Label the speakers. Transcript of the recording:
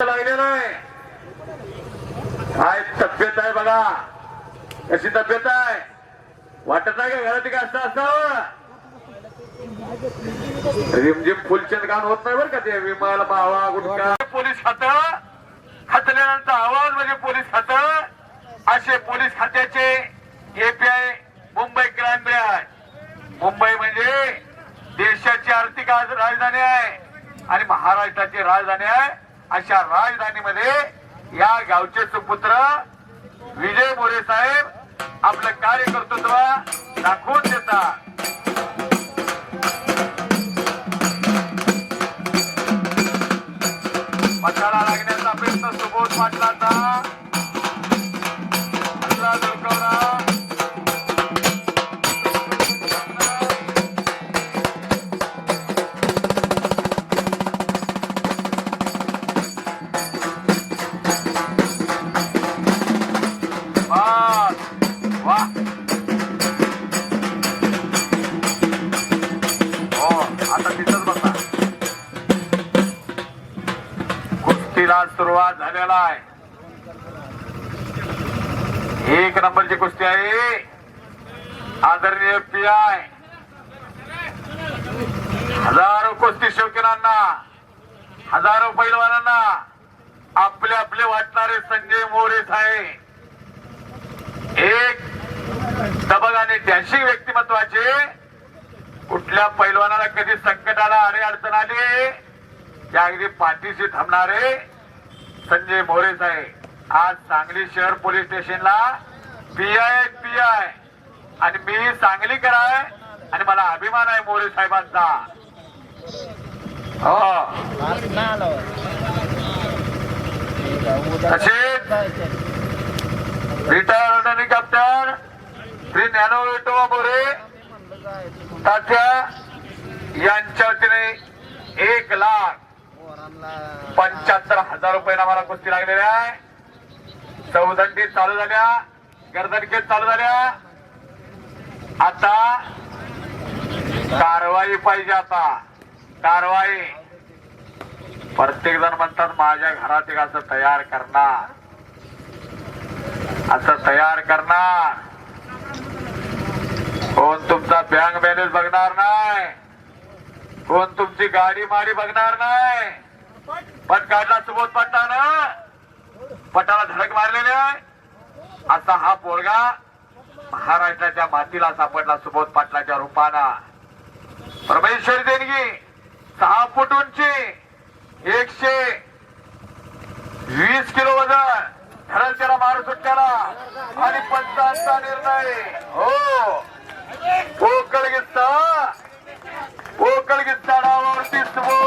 Speaker 1: लागलेलं आहे. काय तब्येत आहे बघा. कशी तब्येत आहे? वाटत नाही का घरात का असं असावं? रिमझिम फुलचंद गाण होत नाही बरं का ते विमाला मावा गुटका पोलीस हात हतल्यानंतर आवाज म्हणजे पोलीस हात असे पोलीस खात्याचे API Mumbai crime branch Mumbai म्हणजे देशाची आर्थिक राजधानी आहे आणि महाराष्ट्राची राजधानी आहे. अशा राजधानीमध्ये या गावचे सुपुत्र विजय मोरे साहेब आपलं कार्यकर्तृत्व दाखवून देतात. कुस्तीला सुरुवात झालेला आहे. एक नंबरची कुस्ती आहे. आदरणीय पी आय हजारो कुस्ती शौकीनांना हजारो पैलवानांना आपले आपले वाटणारे संजय मोरे साहेब. एक दबगाने आणि व्यक्तिमत्वाचे कुठल्या पैलवानाला कधी संकटाला अडे अडचण आली? त्या अगदी पाठीशी थांबणारे संजय मोरे साहेब आज सांगली शहर पोलीस स्टेशनला पी आय पी आय आणि मी सांगलीकर आहे आणि मला अभिमान आहे मोरे साहेबांचा. हो. तसेच रिटायर्ड आणि कॅप्टन श्री ज्ञानो विठोबा मोरे तात्या यांच्या वतीने एक लाख पंच्याहत्तर हजार रुपये आम्हाला कुस्ती लागलेल्या आहे. चौदंडी चालू झाल्या. गर्दनकेत चालू झाल्या. आता कारवाई पाहिजे आता. कारवाई. प्रत्येक जण म्हणतात माझ्या घरात एक असं तयार करणार. असं तयार करणार. कोण तुमचा बँक बॅलन्स बघणार नाही? कोण तुमची गाडी माडी बघणार नाही? पटकाचा काढला सुबोध पटानं पटाला धडक मारलेले असा हा पोरगा महाराष्ट्राच्या मातीला सापडला सुबोध पाटलाच्या रूपाना. परमेश्वरी देणगी सहा फूट उंची एकशे वीस किलो वजन. धरण त्याला मार सुटण्याला आणि पंचांचा निर्णय. हो. पोकळ गिस्ता पोकळ गिस्ता डावावरती सुबोध